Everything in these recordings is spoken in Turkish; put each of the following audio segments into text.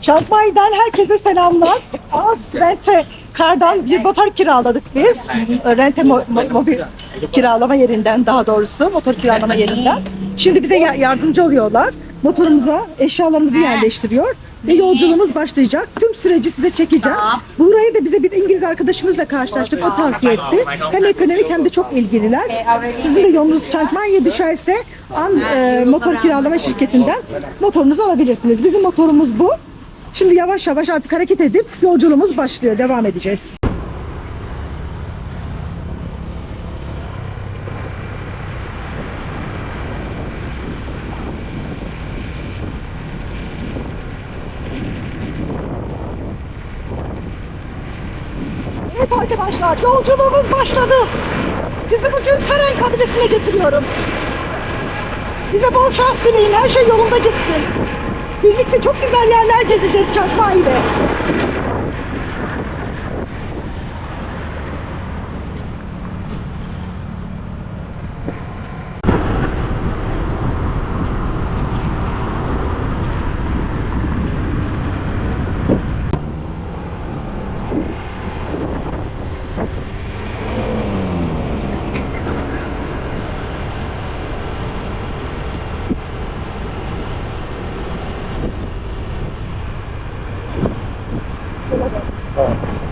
Şaltmay'dan herkese selamlar. Az rente kardan bir motor kiraladık biz. Rente mo- mo- mobil kiralama yerinden daha doğrusu motor kiralama yerinden. Şimdi bize ya- yardımcı oluyorlar. Motorumuza eşyalarımızı yerleştiriyor ve yolculuğumuz başlayacak. Tüm süreci size çekeceğim. Burayı da bize bir İngiliz arkadaşımızla karşılaştık. O tavsiye etti. Hem ekonomik hem de çok ilgililer. Sizin de yolunuz Çankmanya'ya düşerse an e, motor kiralama şirketinden motorunuzu alabilirsiniz. Bizim motorumuz bu. Şimdi yavaş yavaş artık hareket edip yolculuğumuz başlıyor. Devam edeceğiz. Evet arkadaşlar yolculuğumuz başladı. Sizi bugün Karen kabilesine götürüyorum. Bize bol şans dileyin. Her şey yolunda gitsin. Birlikte çok güzel yerler gezeceğiz 嗯。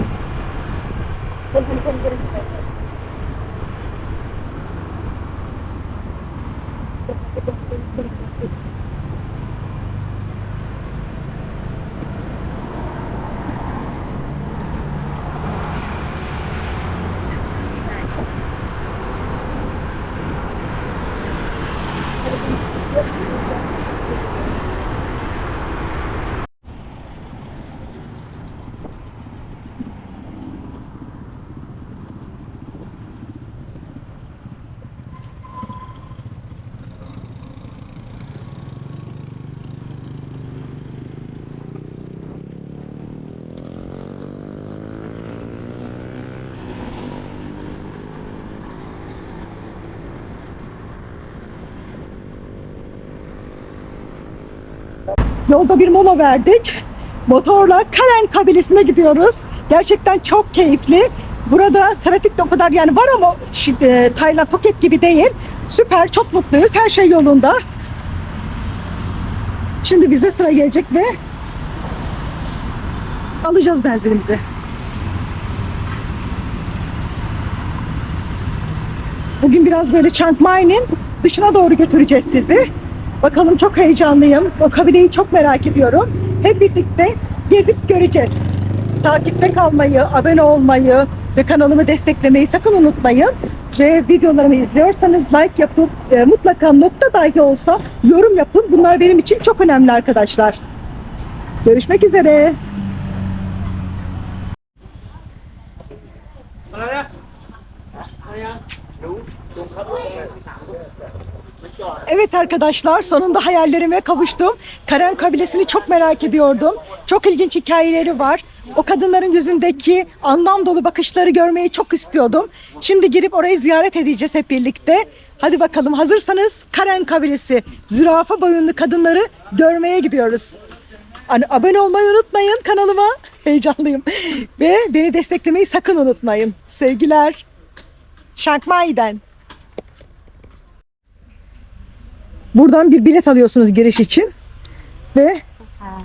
Yolda bir mola verdik. Motorla Karen kabilesine gidiyoruz. Gerçekten çok keyifli. Burada trafik de o kadar yani var ama e, Tayland Phuket gibi değil. Süper, çok mutluyuz. Her şey yolunda. Şimdi bize sıra gelecek ve alacağız benzinimizi. Bugün biraz böyle Chiang Mai'nin dışına doğru götüreceğiz sizi. Bakalım çok heyecanlıyım. O kabileyi çok merak ediyorum. Hep birlikte gezip göreceğiz. Takipte kalmayı, abone olmayı ve kanalımı desteklemeyi sakın unutmayın. Ve videolarımı izliyorsanız like yapıp e, mutlaka nokta dahi olsa yorum yapın. Bunlar benim için çok önemli arkadaşlar. Görüşmek üzere. Evet arkadaşlar sonunda hayallerime kavuştum. Karen kabilesini çok merak ediyordum. Çok ilginç hikayeleri var. O kadınların yüzündeki anlam dolu bakışları görmeyi çok istiyordum. Şimdi girip orayı ziyaret edeceğiz hep birlikte. Hadi bakalım hazırsanız Karen kabilesi zürafa boyunlu kadınları görmeye gidiyoruz. Abone olmayı unutmayın kanalıma. Heyecanlıyım. Ve beni desteklemeyi sakın unutmayın. Sevgiler. Şankmai'den. Buradan bir bilet alıyorsunuz giriş için ve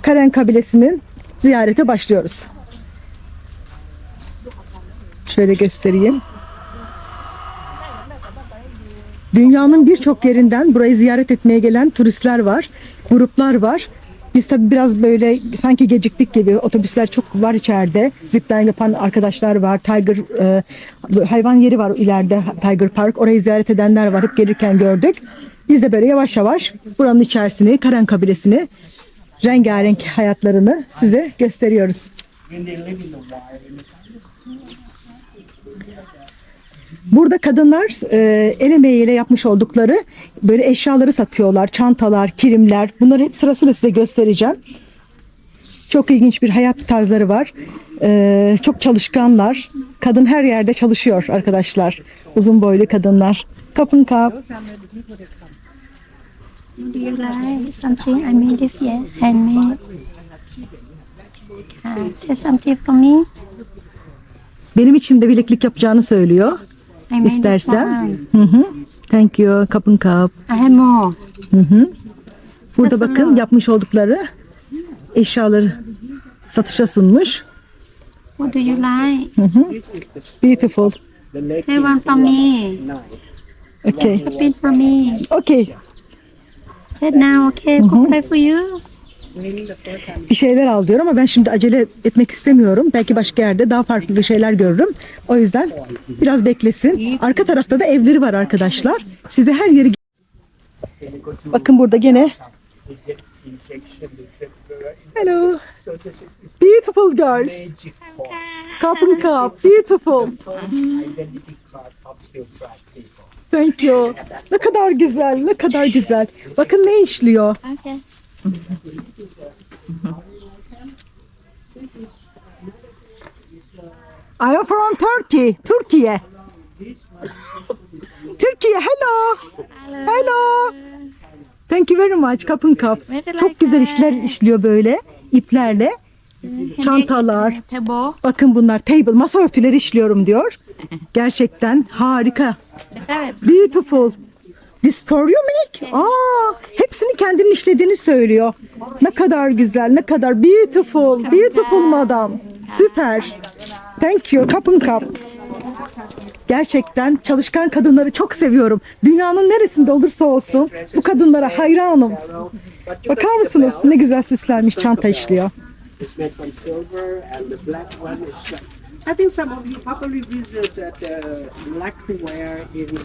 Karen kabilesinin ziyarete başlıyoruz. Şöyle göstereyim. Dünyanın birçok yerinden burayı ziyaret etmeye gelen turistler var, gruplar var. Biz tabii biraz böyle sanki geciktik gibi otobüsler çok var içeride. Zipline yapan arkadaşlar var. Tiger e, hayvan yeri var ileride Tiger Park. Orayı ziyaret edenler var. Hep gelirken gördük. Biz de böyle yavaş yavaş buranın içerisini, Karen kabilesini, rengarenk hayatlarını size gösteriyoruz. Burada kadınlar e, el emeğiyle yapmış oldukları böyle eşyaları satıyorlar. Çantalar, kilimler. Bunları hep sırasıyla size göstereceğim. Çok ilginç bir hayat tarzları var. E, çok çalışkanlar. Kadın her yerde çalışıyor arkadaşlar. Uzun boylu kadınlar. Kapın kap. Do you like? Something I made this year, handmade. Uh, just something for me. Benim için de bileklik yapacağını söylüyor. I made this İstersen. one. Hı hı. Thank you. Kapın kap. I have more. Hı hı. Burada Nasıl bakın mı? yapmış oldukları eşyaları satışa sunmuş. What do you like? Hı hı. Beautiful. Take one from me. Okay. Spin for me. Okay. Take now, okay? Cook for you. Bir şeyler al diyor ama ben şimdi acele etmek istemiyorum. Belki başka yerde daha farklı şeyler görürüm. O yüzden biraz beklesin. Arka tarafta da evleri var arkadaşlar. Size her yeri Bakın burada gene Hello. Beautiful girls. And cup. Beautiful. Thank you. Ne kadar güzel, ne kadar güzel. Bakın ne işliyor. Okay. I am from Turkey. Türkiye. Türkiye. Hello. Hello. Thank you very much. Kapın kap. Çok güzel işler işliyor böyle iplerle. Çantalar. Bakın bunlar table, masa örtüleri işliyorum diyor. Gerçekten harika. Beautiful. This for you make? Aa, hepsini kendinin işlediğini söylüyor. Ne kadar güzel, ne kadar beautiful, beautiful madam. Süper. Thank you. Kapın kap. Gerçekten çalışkan kadınları çok seviyorum. Dünyanın neresinde olursa olsun bu kadınlara hayranım. Bakar mısınız ne güzel süslenmiş çanta işliyor. It's made from silver, and the black one is. I think some of you probably visited the lacquerware in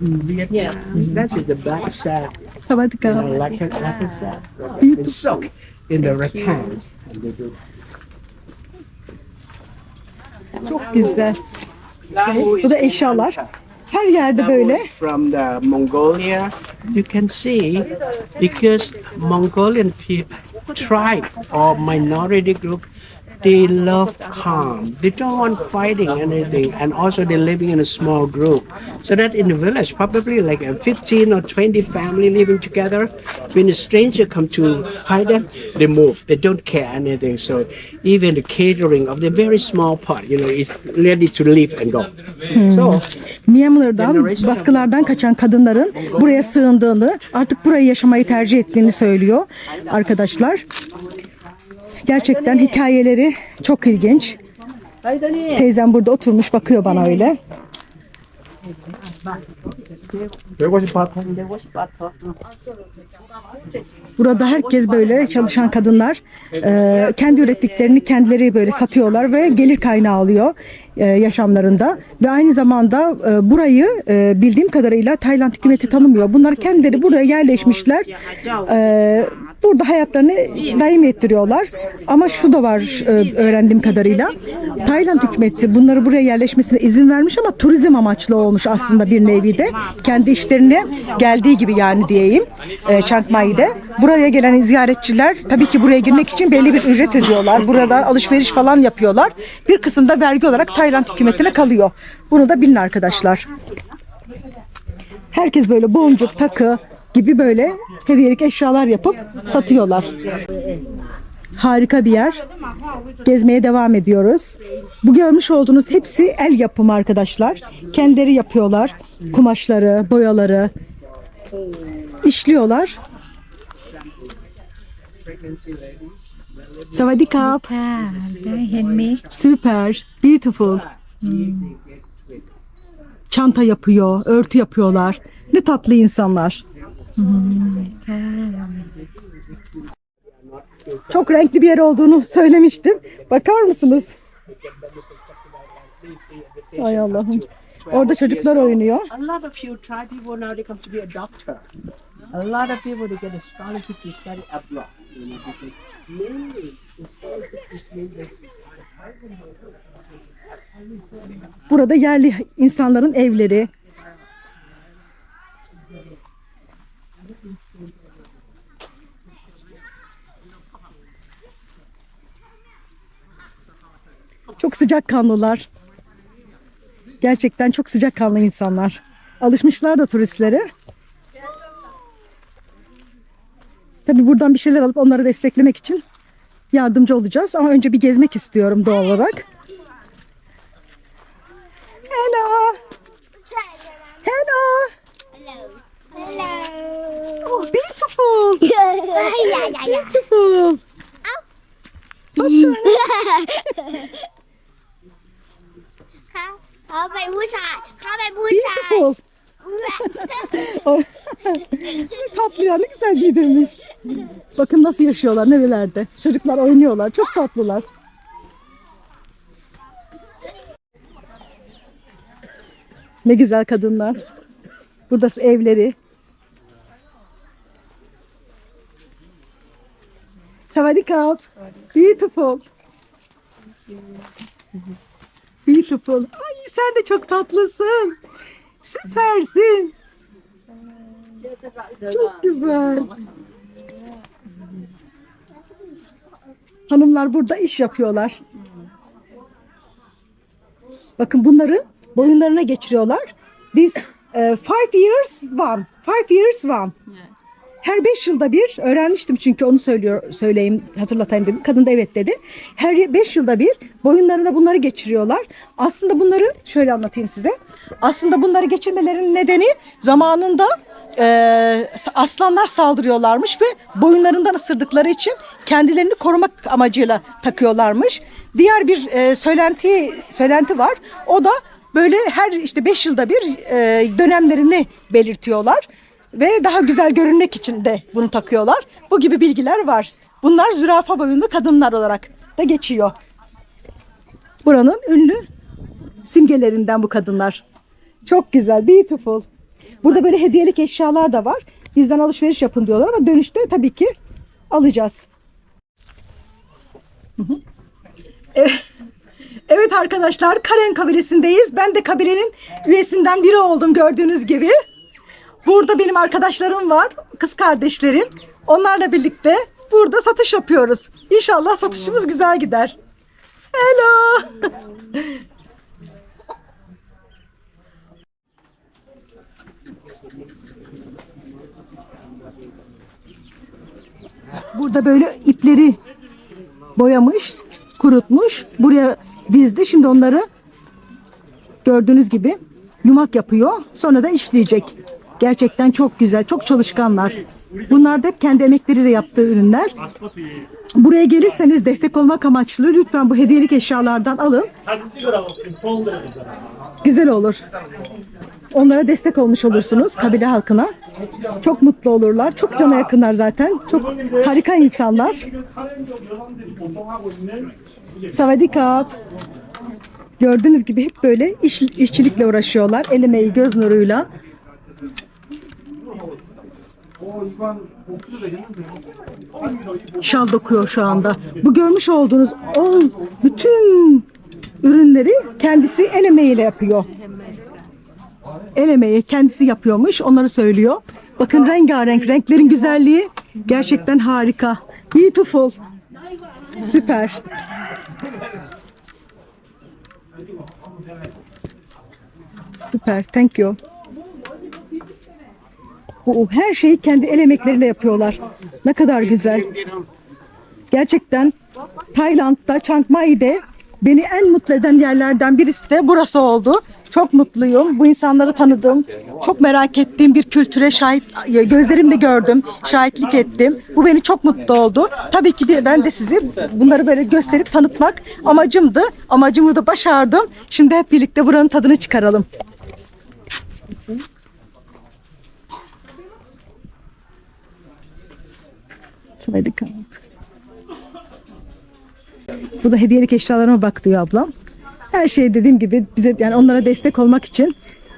Vietnam. That is the black sand, Savadika. uh, lacquer, lacquer sand, and soak in the rattan. Çok güzel. Bu da eşyalar. Her yerde böyle. is from the Mongolia. You can see because Mongolian people, tribe or minority group, they love calm. They don't want fighting anything, and also they're living in a small group. So that in the village, probably like a 15 or 20 family living together. When a stranger come to fight them, they move. They don't care anything. So even the catering of the very small part, you know, is ready to leave and go. So Myanmar'dan baskılardan kaçan kadınların buraya sığındığını, artık burayı yaşamayı tercih ettiğini söylüyor arkadaşlar. Gerçekten hikayeleri çok ilginç. Teyzem burada oturmuş bakıyor bana öyle. Burada herkes böyle çalışan kadınlar kendi ürettiklerini kendileri böyle satıyorlar ve gelir kaynağı alıyor yaşamlarında ve aynı zamanda e, burayı e, bildiğim kadarıyla Tayland hükümeti tanımıyor. Bunlar kendileri buraya yerleşmişler. E, burada hayatlarını daim ettiriyorlar. Ama şu da var e, öğrendiğim kadarıyla. Tayland hükümeti bunları buraya yerleşmesine izin vermiş ama turizm amaçlı olmuş aslında bir nevi de. Kendi işlerine geldiği gibi yani diyeyim. E, Chiang Mai'de. Buraya gelen ziyaretçiler tabii ki buraya girmek için belli bir ücret ödüyorlar. Burada alışveriş falan yapıyorlar. Bir kısım da vergi olarak Tayland hükümetine kalıyor. Bunu da bilin arkadaşlar. Herkes böyle boncuk, takı gibi böyle hediyelik eşyalar yapıp satıyorlar. Harika bir yer. Gezmeye devam ediyoruz. Bu görmüş olduğunuz hepsi el yapımı arkadaşlar. Kendileri yapıyorlar. Kumaşları, boyaları işliyorlar. Savadi kap. Handmade. Süper. Beautiful. Çanta yapıyor, örtü yapıyorlar. Ne tatlı insanlar. Çok renkli bir yer olduğunu söylemiştim. Bakar mısınız? Ay Allah'ım. Orada çocuklar oynuyor. a lot of you try people now they come to be a doctor. A lot of people they get a scholarship to study abroad. You know, because mainly the scholarship is mainly Burada yerli insanların evleri. Çok sıcakkanlılar. Gerçekten çok sıcakkanlı insanlar. Alışmışlar da turistlere. Tabii buradan bir şeyler alıp onları desteklemek için yardımcı olacağız. Ama önce bir gezmek istiyorum doğal olarak. Hello. Hello. Oh, beautiful. Beautiful. Nasıl? เขาเขาเป็นผู้ชาย เขาเป็นผู้ชาย Beautiful. Oh. Tatlı ya ne güzel giydirmiş. Bakın nasıl yaşıyorlar nerelerde. Çocuklar oynuyorlar. Çok tatlılar. Ne güzel kadınlar. Burası evleri. Savadikap. Beautiful. Beautiful. Ay sen de çok tatlısın. Süpersin. Çok güzel. Hanımlar burada iş yapıyorlar. Bakın bunları boyunlarına geçiriyorlar. This uh, five years one. Five years one. Her beş yılda bir öğrenmiştim çünkü onu söylüyor söyleyeyim hatırlatayım dedim. Kadın da evet dedi. Her beş yılda bir boyunlarına bunları geçiriyorlar. Aslında bunları şöyle anlatayım size. Aslında bunları geçirmelerinin nedeni zamanında e, aslanlar saldırıyorlarmış ve boyunlarından ısırdıkları için kendilerini korumak amacıyla takıyorlarmış. Diğer bir e, söylenti söylenti var. O da böyle her işte 5 yılda bir e, dönemlerini belirtiyorlar ve daha güzel görünmek için de bunu takıyorlar. Bu gibi bilgiler var. Bunlar zürafa boyunlu kadınlar olarak da geçiyor. Buranın ünlü simgelerinden bu kadınlar. Çok güzel, beautiful. Burada böyle hediyelik eşyalar da var. Bizden alışveriş yapın diyorlar ama dönüşte tabii ki alacağız. Evet. Evet arkadaşlar Karen kabilesindeyiz. Ben de kabilenin üyesinden biri oldum gördüğünüz gibi. Burada benim arkadaşlarım var, kız kardeşlerim. Onlarla birlikte burada satış yapıyoruz. İnşallah satışımız güzel gider. Hello. Burada böyle ipleri boyamış, kurutmuş. Buraya dizdi. Şimdi onları gördüğünüz gibi yumak yapıyor. Sonra da işleyecek. Gerçekten çok güzel, çok çalışkanlar. Bunlar da hep kendi emekleriyle yaptığı ürünler. Buraya gelirseniz destek olmak amaçlı lütfen bu hediyelik eşyalardan alın. Güzel olur. Onlara destek olmuş olursunuz kabile halkına. Çok mutlu olurlar. Çok cana yakınlar zaten. Çok harika insanlar. Savadikap. Gördüğünüz gibi hep böyle iş, işçilikle uğraşıyorlar. El emeği, göz nuruyla. Şal dokuyor şu anda. Bu görmüş olduğunuz o bütün ürünleri kendisi el emeğiyle yapıyor. El emeği kendisi yapıyormuş. Onları söylüyor. Bakın rengarenk. Renklerin güzelliği gerçekten harika. Beautiful. Süper. Süper. Thank you. Bu her şeyi kendi el emekleriyle yapıyorlar. Ne kadar güzel. Gerçekten Tayland'da Chiang Mai'de beni en mutlu eden yerlerden birisi de burası oldu. Çok mutluyum. Bu insanları tanıdım. Çok merak ettiğim bir kültüre şahit gözlerimle gördüm. Şahitlik ettim. Bu beni çok mutlu oldu. Tabii ki ben de sizi bunları böyle gösterip tanıtmak amacımdı. Amacımı da başardım. Şimdi hep birlikte buranın tadını çıkaralım. Hadi bakalım. Bu da hediyelik eşyalarıma bak diyor ablam. Her şey dediğim gibi bize yani onlara destek olmak için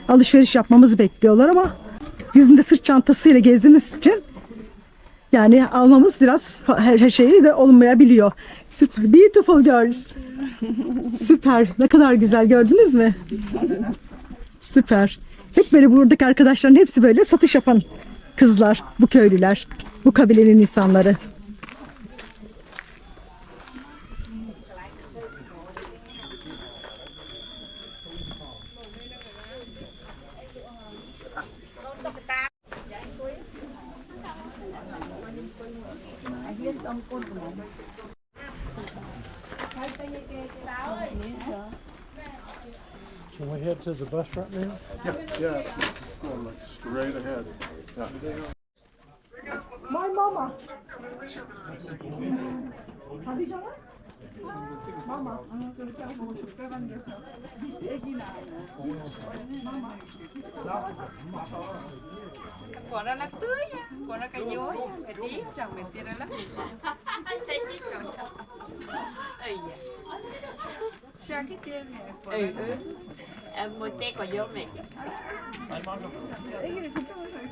alışveriş yapmamızı bekliyorlar ama bizim de sırt çantasıyla gezdiğimiz için yani almamız biraz her şeyi de olmayabiliyor. Süper. Beautiful girls. Süper. Ne kadar güzel gördünüz mü? Süper. Hep böyle buradaki arkadaşların hepsi böyle satış yapan kızlar, bu köylüler, bu kabilenin insanları. Can we head to the bus right now? Yeah, yeah. Go straight ahead. Yeah. 밥이잖아? 마마, 저기하고 적절한 게 색이 나요. 마마, Quả ra là tươi nha, quả ra cái nhối Mẹ tí chẳng mẹ tí ra lắm Anh thấy chứ chẳng Ây da. Sao cái kia mẹ Ừ ừ à, Một tê quả vô mẹ chứ Đấy cái này chúng ta mới thấy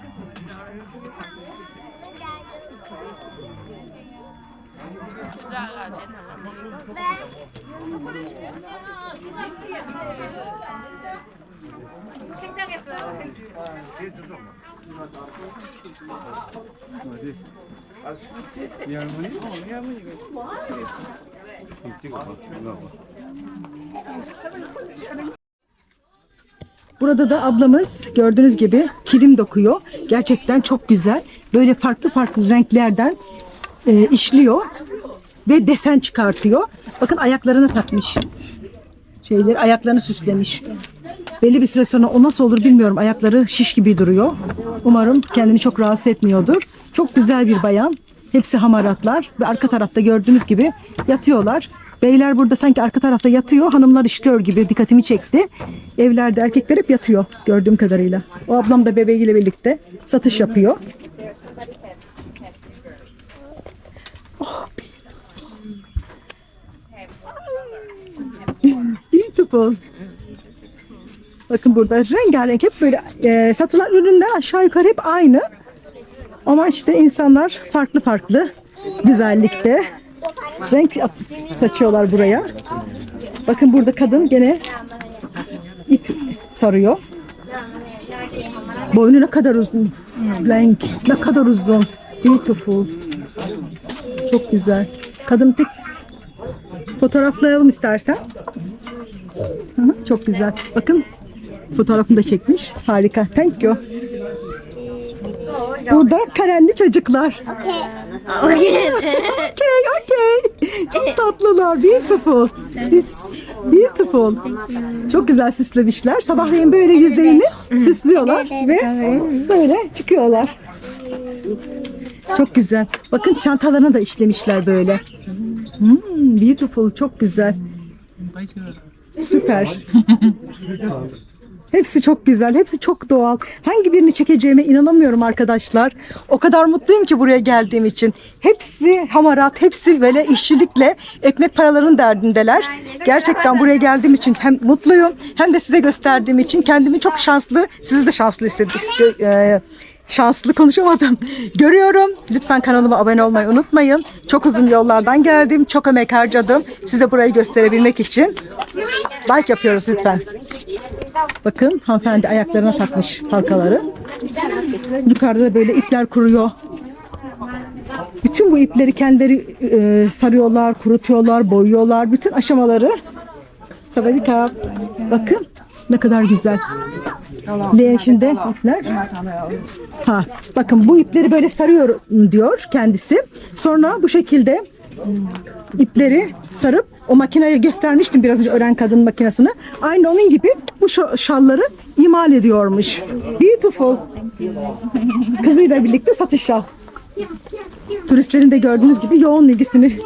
이 아쉽지? 할머니? 어, 할머니가. 찍어봐. 찍어봐. Burada da ablamız gördüğünüz gibi kilim dokuyor. Gerçekten çok güzel. Böyle farklı farklı renklerden e, işliyor ve desen çıkartıyor. Bakın ayaklarını takmış. Şeyleri ayaklarını süslemiş. Belli bir süre sonra o nasıl olur bilmiyorum. Ayakları şiş gibi duruyor. Umarım kendini çok rahatsız etmiyordur. Çok güzel bir bayan. Hepsi hamaratlar ve arka tarafta gördüğünüz gibi yatıyorlar. Beyler burada sanki arka tarafta yatıyor. Hanımlar işliyor gibi dikkatimi çekti. Evlerde erkekler hep yatıyor gördüğüm kadarıyla. O ablam da bebeğiyle birlikte satış yapıyor. Oh, beautiful. Bakın burada rengarenk hep böyle e, satılan ürünler aşağı yukarı hep aynı. Ama işte insanlar farklı farklı güzellikte renk saçıyorlar buraya. Bakın burada kadın gene ip sarıyor. Boynu ne kadar uzun. Renk ne kadar uzun. Beautiful. Çok güzel. Kadın tek fotoğraflayalım istersen. Çok güzel. Bakın fotoğrafını da çekmiş. Harika. Thank you. Burada karenli çocuklar. Okay. Okay, okay. Çok tatlılar. Beautiful. This beautiful. Çok güzel süslemişler. Sabahleyin böyle yüzlerini süslüyorlar ve böyle çıkıyorlar. Çok güzel. Bakın çantalarına da işlemişler böyle. Hmm, beautiful. Çok güzel. Süper. Hepsi çok güzel, hepsi çok doğal. Hangi birini çekeceğime inanamıyorum arkadaşlar. O kadar mutluyum ki buraya geldiğim için. Hepsi hamarat, hepsi böyle işçilikle ekmek paralarının derdindeler. Gerçekten buraya geldiğim için hem mutluyum hem de size gösterdiğim için kendimi çok şanslı, sizi de şanslı istedim. Şanslı konuşamadım. Görüyorum. Lütfen kanalıma abone olmayı unutmayın. Çok uzun yollardan geldim. Çok emek harcadım. Size burayı gösterebilmek için. Like yapıyoruz lütfen. Bakın hanımefendi ayaklarına takmış halkaları. Yukarıda da böyle ipler kuruyor. Bütün bu ipleri kendileri e, sarıyorlar, kurutuyorlar, boyuyorlar. Bütün aşamaları. Sabadika. Bakın ne kadar güzel. Değişinde ipler. Ha, bakın bu ipleri böyle sarıyor ıı, diyor kendisi. Sonra bu şekilde ıı, ipleri sarıp o makineye göstermiştim biraz önce ören kadın makinesini. Aynı onun gibi bu şalları imal ediyormuş. Beautiful. Kızıyla birlikte satış şal. Turistlerin de gördüğünüz gibi yoğun ilgisini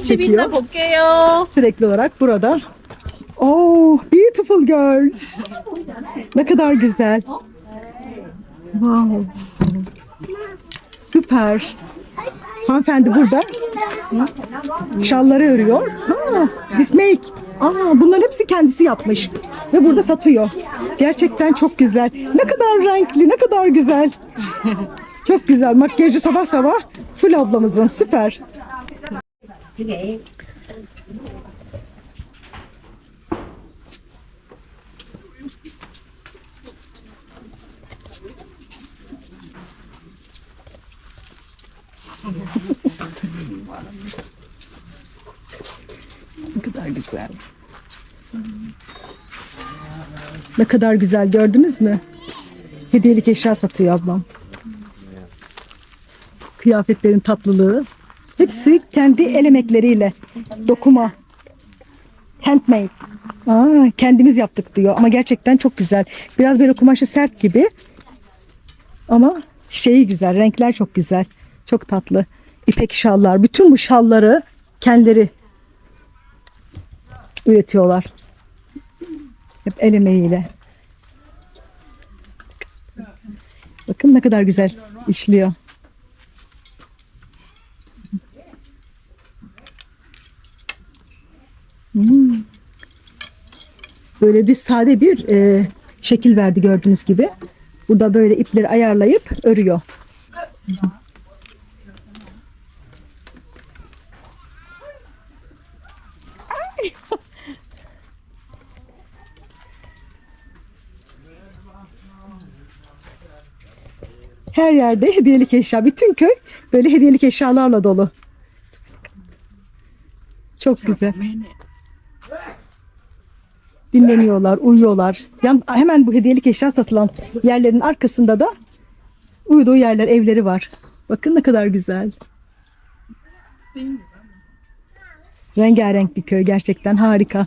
çekiyor. Sürekli olarak burada Oh, beautiful girls. Ne kadar güzel. Wow. Süper. Hanımefendi burada şalları örüyor. Ha, this make. Aa, bunların hepsi kendisi yapmış. Ve burada satıyor. Gerçekten çok güzel. Ne kadar renkli, ne kadar güzel. Çok güzel. Makyajı sabah sabah full ablamızın. Süper. Ne kadar güzel. Ne kadar güzel gördünüz mü? Hediyelik eşya satıyor ablam. Kıyafetlerin tatlılığı. Hepsi kendi el emekleriyle. Dokuma. Handmade. Aa, kendimiz yaptık diyor ama gerçekten çok güzel. Biraz böyle kumaşı sert gibi. Ama şeyi güzel, renkler çok güzel. Çok tatlı. İpek şallar. Bütün bu şalları kendileri üretiyorlar. Hep el emeğiyle. Bakın ne kadar güzel işliyor. Hmm. Böyle düz sade bir e, şekil verdi gördüğünüz gibi. Burada böyle ipleri ayarlayıp örüyor. Her yerde hediyelik eşya. Bütün köy böyle hediyelik eşyalarla dolu. Çok güzel. Dinleniyorlar, uyuyorlar. Yan, hemen bu hediyelik eşya satılan yerlerin arkasında da uyuduğu yerler, evleri var. Bakın ne kadar güzel. Rengarenk bir köy gerçekten harika.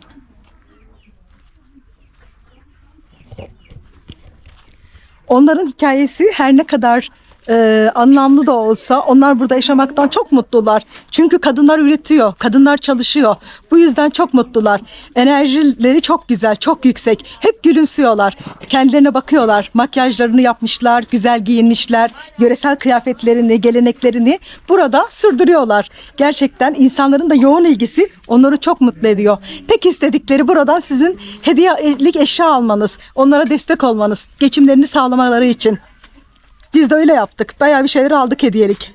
Onların hikayesi her ne kadar e, anlamlı da olsa onlar burada yaşamaktan çok mutlular. Çünkü kadınlar üretiyor, kadınlar çalışıyor. Bu yüzden çok mutlular. Enerjileri çok güzel, çok yüksek. Hep gülümsüyorlar. Kendilerine bakıyorlar. Makyajlarını yapmışlar, güzel giyinmişler. Yöresel kıyafetlerini, geleneklerini burada sürdürüyorlar. Gerçekten insanların da yoğun ilgisi onları çok mutlu ediyor. Tek istedikleri buradan sizin hediyelik eşya almanız, onlara destek olmanız, geçimlerini sağlamaları için. Biz de öyle yaptık. Bayağı bir şeyler aldık hediyelik.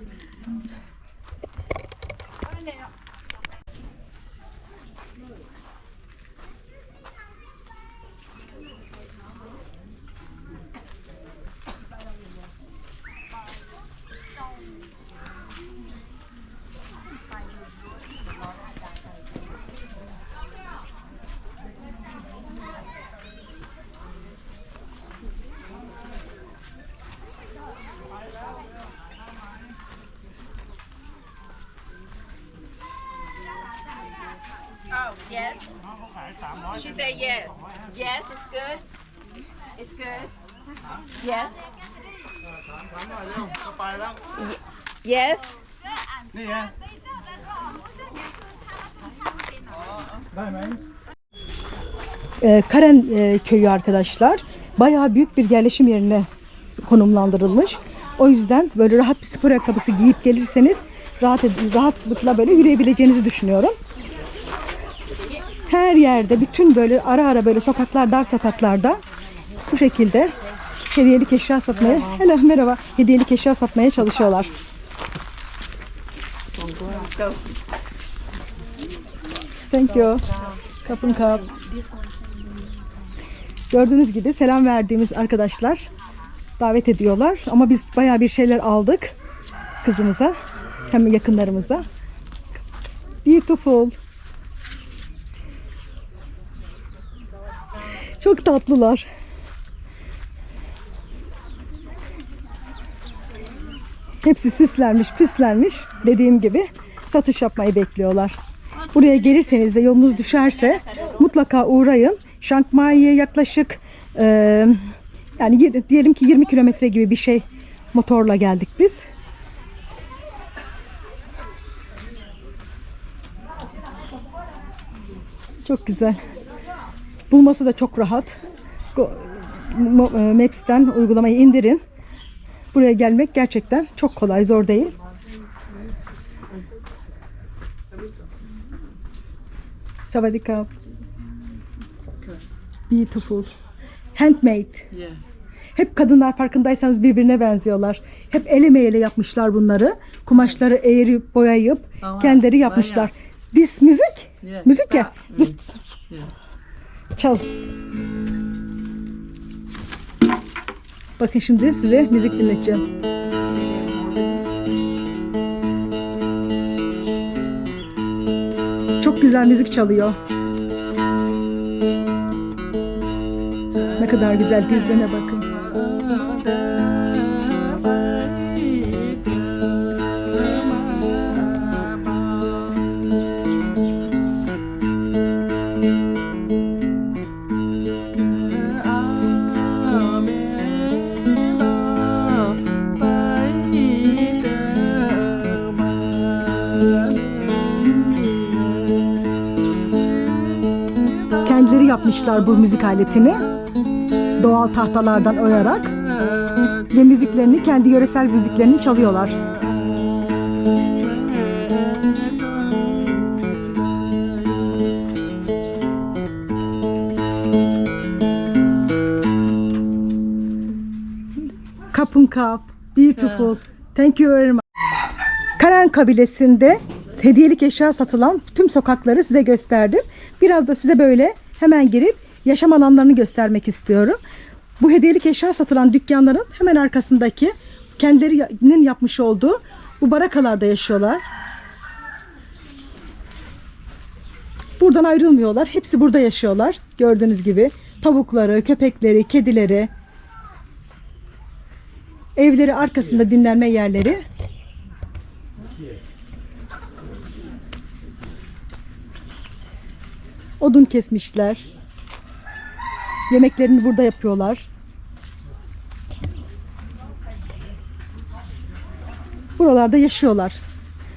Oh, yes. She said yes. Yes, it's good. It's good. Yes. Yes. Ee, Karen e, köyü arkadaşlar bayağı büyük bir yerleşim yerine konumlandırılmış. O yüzden böyle rahat bir spor ayakkabısı giyip gelirseniz rahat rahatlıkla böyle yürüyebileceğinizi düşünüyorum. Her yerde bütün böyle ara ara böyle sokaklar dar sokaklarda bu şekilde hediyelik eşya satmaya hello merhaba hediyelik eşya satmaya çalışıyorlar. Thank you. Kapın kap. Gördüğünüz gibi selam verdiğimiz arkadaşlar davet ediyorlar. Ama biz bayağı bir şeyler aldık kızımıza hem yakınlarımıza. Beautiful. Çok tatlılar. Hepsi süslenmiş, püslenmiş. Dediğim gibi satış yapmayı bekliyorlar. Buraya gelirseniz ve yolunuz düşerse mutlaka uğrayın. Şankmai'ye yaklaşık e, yani diyelim ki 20 kilometre gibi bir şey motorla geldik biz. Çok güzel. Bulması da çok rahat. E, Maps'ten uygulamayı indirin. Buraya gelmek gerçekten çok kolay, zor değil. Savadika. Beautiful. Handmade. Hep kadınlar farkındaysanız birbirine benziyorlar. Hep el emeğiyle yapmışlar bunları. Kumaşları eğrip boyayıp kendileri yapmışlar. This müzik? Müzik ya. This Çal. Bakın şimdi size müzik dinleteceğim. Çok güzel müzik çalıyor. Ne kadar güzel dizlerine bakın. Yapmışlar bu müzik aletini. Doğal tahtalardan öyarak ve müziklerini kendi yöresel müziklerini çalıyorlar. Kapın kap, beautiful. Thank you very much. Karen kabilesinde hediyelik eşya satılan tüm sokakları size gösterdim. Biraz da size böyle hemen girip yaşam alanlarını göstermek istiyorum. Bu hediyelik eşya satılan dükkanların hemen arkasındaki kendilerinin yapmış olduğu bu barakalarda yaşıyorlar. Buradan ayrılmıyorlar. Hepsi burada yaşıyorlar. Gördüğünüz gibi tavukları, köpekleri, kedileri, evleri arkasında dinlenme yerleri. Odun kesmişler. Yemeklerini burada yapıyorlar. Buralarda yaşıyorlar.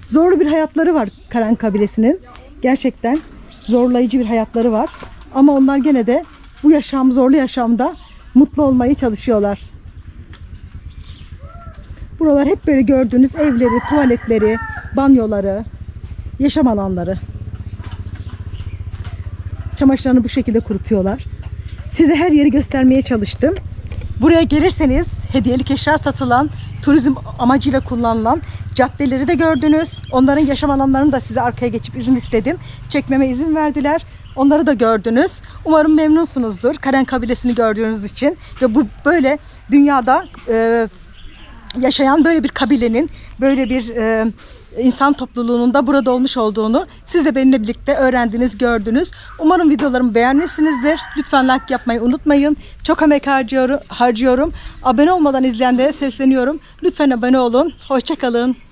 Zorlu bir hayatları var Karen kabilesinin. Gerçekten zorlayıcı bir hayatları var. Ama onlar gene de bu yaşam, zorlu yaşamda mutlu olmayı çalışıyorlar. Buralar hep böyle gördüğünüz evleri, tuvaletleri, banyoları, yaşam alanları. Çamaşırlarını bu şekilde kurutuyorlar. Size her yeri göstermeye çalıştım. Buraya gelirseniz hediyelik eşya satılan, turizm amacıyla kullanılan caddeleri de gördünüz. Onların yaşam alanlarını da size arkaya geçip izin istedim. Çekmeme izin verdiler. Onları da gördünüz. Umarım memnunsunuzdur Karen kabilesini gördüğünüz için. Ve bu böyle dünyada e, yaşayan böyle bir kabilenin, böyle bir e, insan topluluğunun da burada olmuş olduğunu siz de benimle birlikte öğrendiniz, gördünüz. Umarım videolarımı beğenmişsinizdir. Lütfen like yapmayı unutmayın. Çok emek harcıyorum. Abone olmadan izleyenlere sesleniyorum. Lütfen abone olun. Hoşçakalın.